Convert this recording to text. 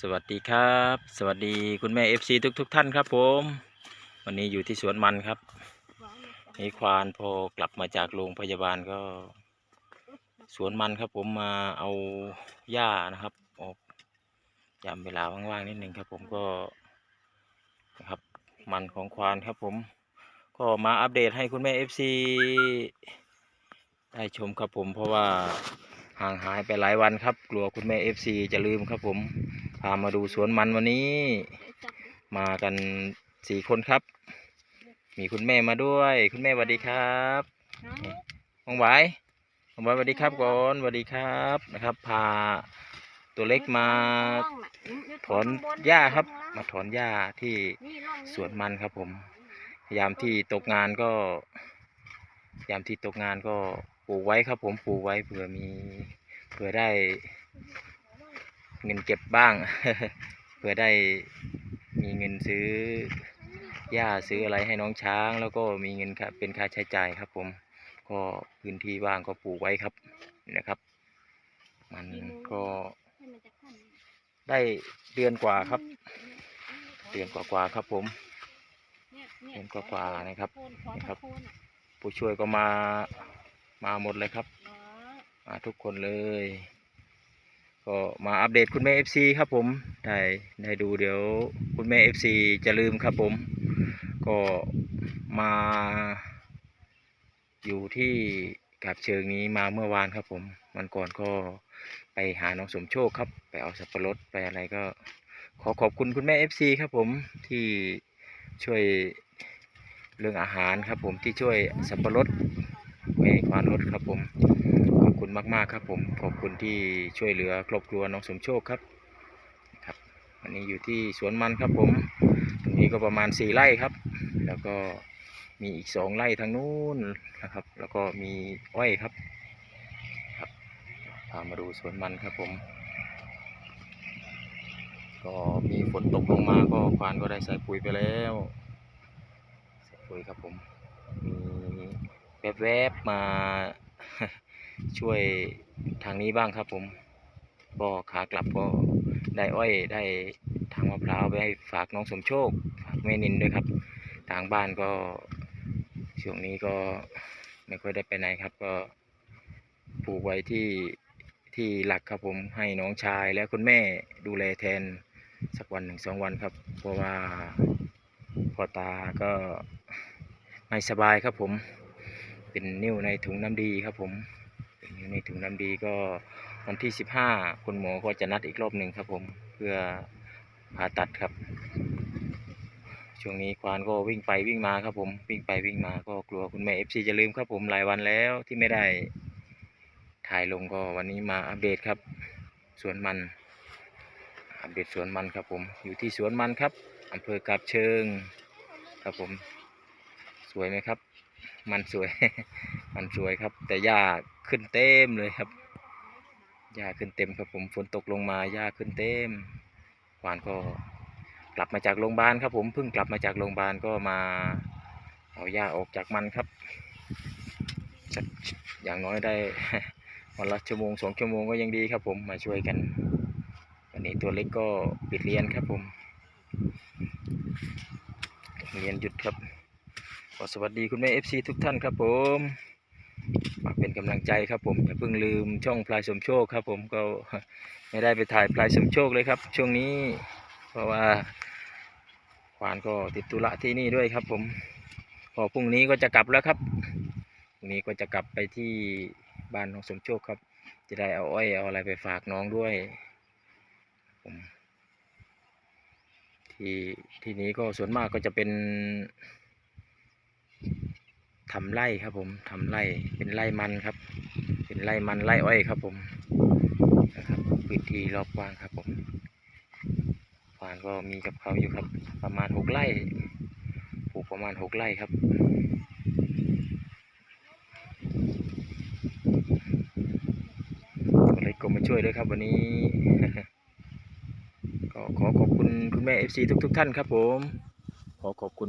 สวัสดีครับ สวัสดีคุณแม่ FC ทุกทุกท่านครับผม วันนี้อยู่ที่สวนมันครับนี่ควานพอกลับมาจากโรงพยาบาลก็ สวนมันครับผมมาเอาหญ้านะครับออกยามเวลาว่างๆนิดหนึ่งครับ ผมก็นะครับมันของควานครับผม ก็มาอัปเดตให้คุณแม่ FC ได้ชมครับผมเพราะว่าห่างหายไปหลายวันครับ กลัวคุณแม่ FC จะลืมครับผมามาดูสวนมันวันนี้ มากันสี่คนครับ มีคุณแม่มาด้วย คุณแม่สวัสดีครับมองไหวมองไหวสวัสดีครับก่อนสวัสดีครับนะครับพาตัวเล็กมาถอนหญ้าครับ มาถอนหญ้าที่สวนมันครับผมยามที่ตกงานก็ ยามที่ตกงานก็ปลูกไว้ครับผมปลูกไว้เผื่อมีเผื่อได้ เงินเก็บบ้าง เพื่อได้มีเงินซื้อหญ้าซื้ออะไรให้น้องช้าง แล้วก็มีเงินค่าเป็นค่าใช้จ่ายครับ ผม ก็พื้นที่ว่างก็ปลูกไว้ครับนี่นะครับ มันก็ได้เดือนกว่าครับ เดือนกว่าๆครับผมเดือนกว่าๆนะครับนะครับ ผู้ช่วยก็มามาหมดเลยครับ มาทุกคนเลย ก็มาอัปเดตคุณแม่ FC ครับผมได้ได้ดูเดี๋ยวคุณแม่ FC จะลืมครับผม ก็มาอยู่ที่กาบเชิงนี้มาเมื่อวานครับผมวันก่อนก็ไปหาน้องสมโชคครับ ไปเอาสับปะรดไปอะไรก็ ขอขอบคุณคุณแม่ FC ครับผมที่ช่วยเรื่องอาหารครับผมที่ช่วยสับปะรดไม่ควานรถครับผม คุณมากๆครับผมขอบคุณที่ช่วยเหลือครอบครัวน้องสมโชคครับครับวันนี้อยู่ที่สวนมันครับผม ตรงนี้ก็ประมาณสี่ไร่ครับ แล้วก็มีอีกสองไร่ทางนู้นนะครับ แล้วก็มีอ้อยครับครับพามาดูสวนมันครับผม ก็มีฝนตกลงมาก็ควานก็ได้ใส่ปุ๋ยไปแล้วใส่ปุ๋ยครับผมมีแวบๆมา ช่วยทางนี้บ้างครับผมก็ขากลับก็ได้อ้อยได้ทางมะพร้าวไปให้ฝากน้องสมโชคฝากแม่นินด้วยครับ ทางบ้านก็ช่วงนี้ก็ไม่ค่อยได้ไปไหนครับ ก็ปลูกไว้ที่ที่หลักครับผมให้น้องชายและคุณแม่ดูแลแทนสักวันหนึ่งสองวันครับ เพราะว่าพ่อตาก็ไม่สบายครับผม เป็นนิ้วในถุงน้ำดีครับผม ในถุงน้ำดีก็วันที่ 15 คุณหมอก็จะนัดอีกรอบหนึ่งครับผมเพื่อผ่าตัดครับ ช่วงนี้ควานก็วิ่งไปวิ่งมาครับผมวิ่งไปวิ่งมาก็กลัวคุณแม่เอฟซีจะลืมครับผมหลายวันแล้วที่ไม่ได้ถ่ายลงก็วันนี้มาอัปเดตครับสวนมันอัปเดตสวนมันครับผมอยู่ที่สวนมันครับอำเภอกาบเชิงครับผมสวยไหมครับ มันสวย มันสวยครับ แต่หญ้า ขึ้นเต็มเลยครับหญ้าขึ้นเต็มครับผมฝนตกลงมาหญ้าขึ้นเต็มควานก็กลับมาจากโรงพยาบาลครับ ผมเพิ่งกลับมาจากโรงพยาบาลก็มา เอาหญ้าออกจากมันครับอย่างน้อยได้วันละชั่วโมงสองชั่วโมงก็ยังดีครับ ผมมาช่วยกันวันนี้ตัวเล็กก็ปิดเรียนครับผม เรียนหยุดครับขอสวัสดีคุณแม่ FC ทุกท่านครับผม มาเป็นกำลังใจครับผมอย่าเพิ่งลืมช่องพลายสมโชคครับผมก็ไม่ได้ไปถ่ายพลายสมโชคเลยครับ ช่วงนี้เพราะว่าควานก็ติดธุระที่นี่ด้วยครับผมพอพรุ่งนี้ก็จะกลับแล้วครับพรุ่งนี้ก็จะกลับไปที่บ้านของสมโชคครับ จะได้เอาอ้อยเอาอะไรไปฝากน้องด้วยผมที่ที่นี้ก็ส่วนมากก็จะเป็น ทำไร่ครับผมทำไร่เป็นไร่มันครับ เป็นไร่มันไร่อ้อยครับผมนะครับพื้นที่รอบกว้างครับผมฟานก็มีกับเขาอยู่ครับ ประมาณหกไร่ปลูกประมาณหกไร่ครับตัวเล็กก็มาช่วยด้วยครับวันนี้ก็ขอขอบคุณคุณแม่ FC ทุก ๆ ท่านครับผมขอขอบคุณ